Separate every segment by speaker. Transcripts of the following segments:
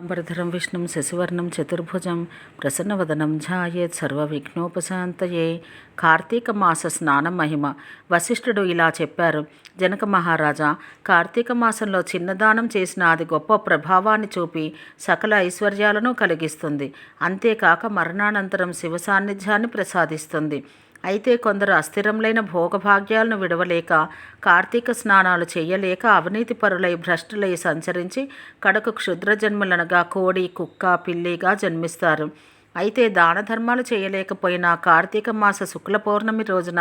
Speaker 1: అంబరధరం విష్ణుం శశివర్ణం చతుర్భుజం ప్రసన్నవదనం ఝాయేత్ సర్వవిఘ్నోపశాంతయే. కార్తీక మాస స్నాన మహిమ. వశిష్ఠుడు ఇలా చెప్పారు జనక మహారాజా కార్తీక మాసంలో చిన్నదానం చేసిన అది గొప్ప ప్రభావాన్ని చూపి సకల ఐశ్వర్యాలను కలిగిస్తుంది. అంతేకాక మరణానంతరం శివ సాన్నిధ్యాన్ని ప్రసాదిస్తుంది. అయితే కొందరు అస్థిరములైన భోగభాగ్యాలను విడవలేక కార్తీక స్నానాలు చేయలేక అవినీతి పరులై భ్రష్టులై సంచరించి కడకు క్షుద్ర జన్మలనగా కోడి కుక్క పిల్లిగా జన్మిస్తారు. అయితే దాన ధర్మాలు చేయలేకపోయినా కార్తీక మాస శుక్ల పౌర్ణమి రోజున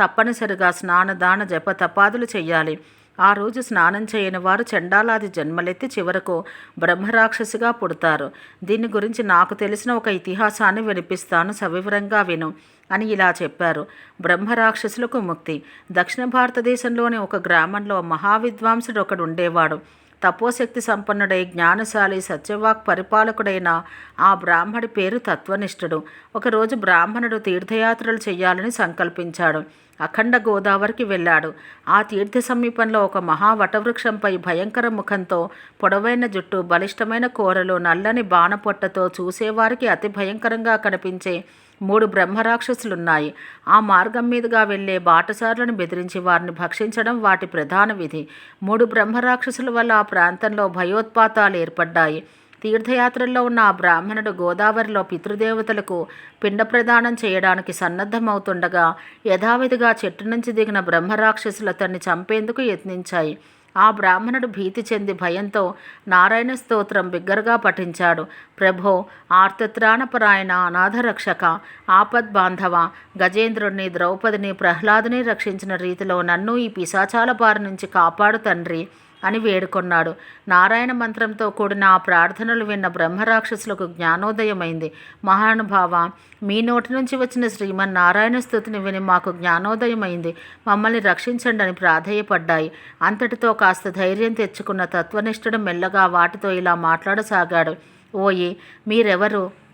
Speaker 1: తప్పనిసరిగా స్నాన దాన జప తపాదులు చేయాలి. ఆ రోజు స్నానం చేయని వారు చండాలాది జన్మలెత్తి చివరకు బ్రహ్మరాక్షసిగా పుడతారు. దీని గురించి నాకు తెలిసిన ఒక ఇతిహాసాన్ని వినిపిస్తాను సవివరంగా విను అని ఇలా చెప్పారు. బ్రహ్మరాక్షసులకు ముక్తి. దక్షిణ భారతదేశంలోని ఒక గ్రామంలో మహావిద్వాంసుడు ఒకడు ఉండేవాడు. తపోశక్తి సంపన్నుడై జ్ఞానశాలి సత్యవాక్ పరిపాలకుడైన ఆ బ్రాహ్మడి పేరు తత్వనిష్ఠుడు. ఒకరోజు బ్రాహ్మణుడు తీర్థయాత్రలు చేయాలని సంకల్పించాడు. అఖండ గోదావరికి వెళ్ళాడు. ఆ తీర్థ సమీపంలో ఒక మహా వటవృక్షంపై భయంకర ముఖంతో పొడవైన జుట్టు బలిష్టమైన కూరలు నల్లని బాణపొట్టతో చూసేవారికి అతి భయంకరంగా కనిపించే మూడు బ్రహ్మరాక్షసులున్నాయి. ఆ మార్గం మీదుగా వెళ్ళే బాటసారులను బెదిరించి వారిని భక్షించడం వాటి ప్రధాన విధి. మూడు బ్రహ్మరాక్షసుల వల్ల ఆ ప్రాంతంలో భయోత్పాతాలు ఏర్పడ్డాయి. తీర్థయాత్రల్లో ఉన్న ఆ బ్రాహ్మణుడు గోదావరిలో పితృదేవతలకు పిండ ప్రదానం చేయడానికి సన్నద్ధమవుతుండగా యథావిధిగా చెట్టు నుంచి దిగిన బ్రహ్మరాక్షసులు అతన్ని చంపేందుకు యత్నించాయి. ఆ బ్రాహ్మణుడు భీతి చెంది భయంతో నారాయణ స్తోత్రం బిగ్గరగా పఠించాడు. ప్రభో ఆర్తత్రాణపరాయణ అనాథరక్షక ఆపద్ బాంధవ గజేంద్రుణ్ణి ద్రౌపదిని ప్రహ్లాదుని రక్షించిన రీతిలో నన్ను ఈ పిశాచాల బారి నుంచి కాపాడు తండ్రి. అని వేడుకొన్నాడు. నారాయణ మంత్రంతో కూడిన ఆ ప్రార్థనలు విన్న బ్రహ్మరాక్షసులకు జ్ఞానోదయమైంది. మహానుభావ మీ నోటి నుంచి వచ్చిన శ్రీమన్ నారాయణ స్థుతిని విని మాకు జ్ఞానోదయమైంది. మమ్మల్ని రక్షించండి అని ప్రాధేయపడ్డాయి. అంతటితో కాస్త ధైర్యం తెచ్చుకున్న తత్వనిష్ఠుడు మెల్లగా వాటితో ఇలా మాట్లాడసాగాడు. ఓయి మీరెవరు?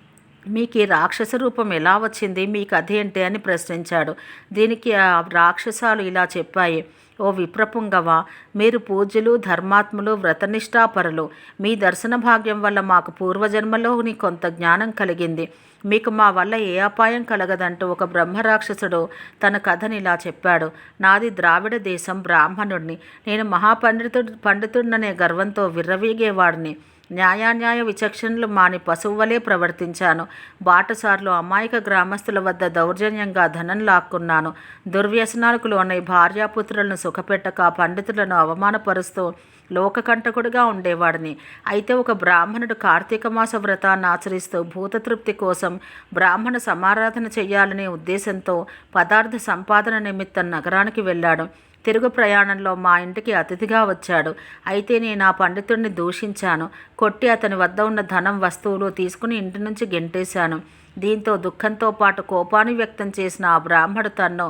Speaker 1: మీకు ఈ రాక్షస రూపం ఎలా వచ్చింది? మీ కథ ఏంటి అని ప్రశ్నించాడు. దీనికి ఆ రాక్షసాలు ఇలా చెప్పాయి. ఓ విప్రపుంగవ మీరు పూజ్యులు ధర్మాత్ములు వ్రతనిష్టాపరులు మీ దర్శన భాగ్యం వల్ల మాకు పూర్వజన్మలోని కొంత జ్ఞానం కలిగింది. మీకు మా వల్ల ఏ అపాయం కలగదంటూ ఒక బ్రహ్మరాక్షసుడు తన కథని ఇలా చెప్పాడు. నాది ద్రావిడ దేశం బ్రాహ్మణుడిని. నేను మహాపండితుడు పండితుడిననే గర్వంతో విర్రవీగేవాడిని. న్యాయాన్యాయ విచక్షణలు మాని పశువు వలె ప్రవర్తించాను. బాటసార్లు అమాయక గ్రామస్తుల వద్ద దౌర్జన్యంగా ధనం లాక్కున్నాను. దుర్వ్యసనాలకు లోనై భార్యాపుత్రులను సుఖపెట్టక పండితులను అవమానపరుస్తూ లోకకంఠకుడిగా ఉండేవాడిని. అయితే ఒక బ్రాహ్మణుడు కార్తీక మాస వ్రతాన్ని ఆచరిస్తూ భూతతృప్తి కోసం బ్రాహ్మణ సమారాధన చేయాలనే ఉద్దేశంతో పదార్థ సంపాదన నిమిత్తం నగరానికి వెళ్ళాడు. తిరుగు ప్రయాణంలో మా ఇంటికి అతిథిగా వచ్చాడు. అయితే నేను ఆ పండితుడిని దూషించాను. కొట్టి అతని వద్ద ఉన్న ధనం వస్తువులు తీసుకుని ఇంటి నుంచి గెంటేశాను. దీంతో దుఃఖంతో పాటు కోపాన్ని వ్యక్తం చేసిన ఆ బ్రాహ్మడు తన్ను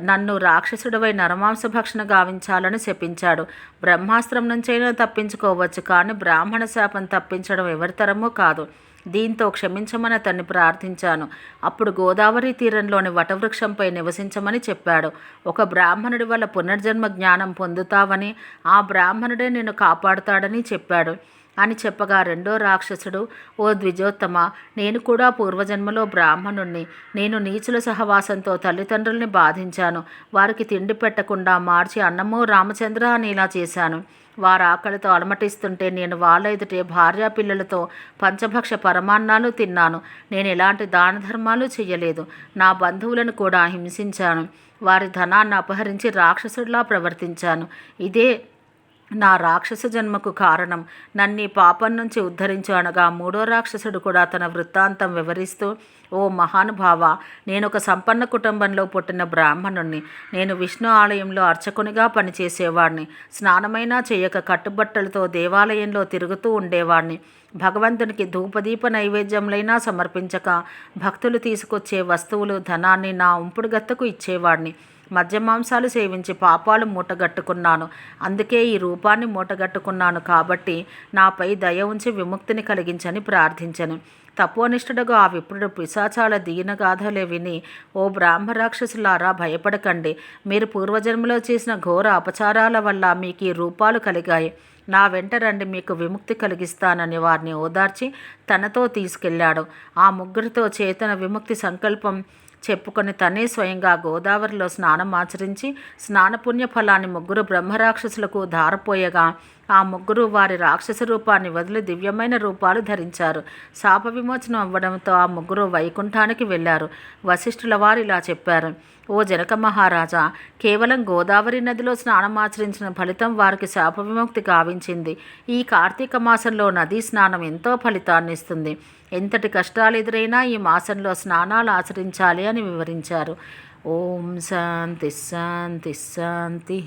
Speaker 1: నన్ను రాక్షసుడివై నరమాంస భక్షణ గావించాలని శపించాడు. బ్రహ్మాస్త్రం నుంచైనా తప్పించుకోవచ్చు కానీ బ్రాహ్మణ శాపం తప్పించడం ఎవరితరమూ కాదు. దీంతో క్షమించమని అతన్ని ప్రార్థించాను. అప్పుడు గోదావరి తీరంలోని వటవృక్షంపై నివసించమని చెప్పాడు. ఒక బ్రాహ్మణుడి వల్ల పునర్జన్మ జ్ఞానం పొందుతావని ఆ బ్రాహ్మణుడే నిన్ను కాపాడుతాడని చెప్పాడు. అని చెప్పగా రెండో రాక్షసుడు ఓ ద్విజోత్తమ నేను కూడా పూర్వజన్మలో బ్రాహ్మణుణ్ణి. నేను నీచుల సహవాసంతో తల్లిదండ్రుల్ని బాధించాను. వారికి తిండి పెట్టకుండా మార్చి అన్నమో రామచంద్ర అని ఇలా చేశాను. వారు ఆకలితో అలమటిస్తుంటే నేను వాళ్ళ ఎదుటే భార్యా పిల్లలతో పంచభక్ష పరమాన్నాలు తిన్నాను. నేను ఎలాంటి దాన ధర్మాలు చేయలేదు నా బంధువులను కూడా హింసించాను. వారి ధనాన్ని అపహరించి రాక్షసుడిలా ప్రవర్తించాను. ఇదే నా రాక్షస జన్మకు కారణం నన్ను పాపం నుంచి ఉద్ధరించు అనగా మూడో రాక్షసుడు కూడా తన వృత్తాంతం వివరిస్తూ ఓ మహానుభావ నేను ఒక సంపన్న కుటుంబంలో పుట్టిన బ్రాహ్మణుణ్ణి. నేను విష్ణు ఆలయంలో అర్చకునిగా పనిచేసేవాడిని స్నానమైనా చేయక కట్టుబట్టలతో దేవాలయంలో తిరుగుతూ ఉండేవాడిని భగవంతునికి ధూపదీప నైవేద్యంలైనా సమర్పించక భక్తులు తీసుకొచ్చే వస్తువులు ధనాన్ని నా ఉంపుడు గత్తకు ఇచ్చేవాడిని మద్య మాంసాలు సేవించి పాపాలు మూటగట్టుకున్నాను. అందుకే ఈ రూపాన్ని మూటగట్టుకున్నాను కాబట్టి నాపై దయ ఉంచి విముక్తిని కలిగించని ప్రార్థించను. తపోనిష్ఠుడుగా ఆ విప్రుడు పిశాచాల దీనగాథలే విని ఓ బ్రాహ్మరాక్షసులారా భయపడకండి. మీరు పూర్వజన్మలో చేసిన ఘోర అపచారాల వల్ల మీకు ఈ రూపాలు కలిగాయి. నా వెంట రండి మీకు విముక్తి కలిగిస్తానని వారిని ఓదార్చి తనతో తీసుకెళ్ళాడు. ఆ ముగ్గురితో చేతన విముక్తి సంకల్పం చెప్పుకొని తనే స్వయంగా గోదావరిలో స్నానం ఆచరించి స్నానపుణ్య ఫలాన్ని ముగ్గురు బ్రహ్మరాక్షసులకు ధారపోయగా ఆ ముగ్గురు వారి రాక్షస రూపాన్ని వదిలి దివ్యమైన రూపాలు ధరించారు. శాప విమోచనం అవ్వడంతో ఆ ముగ్గురు వైకుంఠానికి వెళ్ళారు. వశిష్ఠుల వారు ఇలా చెప్పారు. ఓ జనక మహారాజా కేవలం గోదావరి నదిలో స్నానమాచరించిన ఫలితం వారికి శాప విముక్తి గావించింది. ఈ కార్తీక మాసంలో నదీ స్నానం ఎంతో ఫలితాన్ని ఇస్తుంది. ఎంతటి కష్టాలు ఎదురైనా ఈ మాసంలో స్నానాలు ఆచరించాలి అని వివరించారు. ఓం శాంతి శాంతి శాంతి.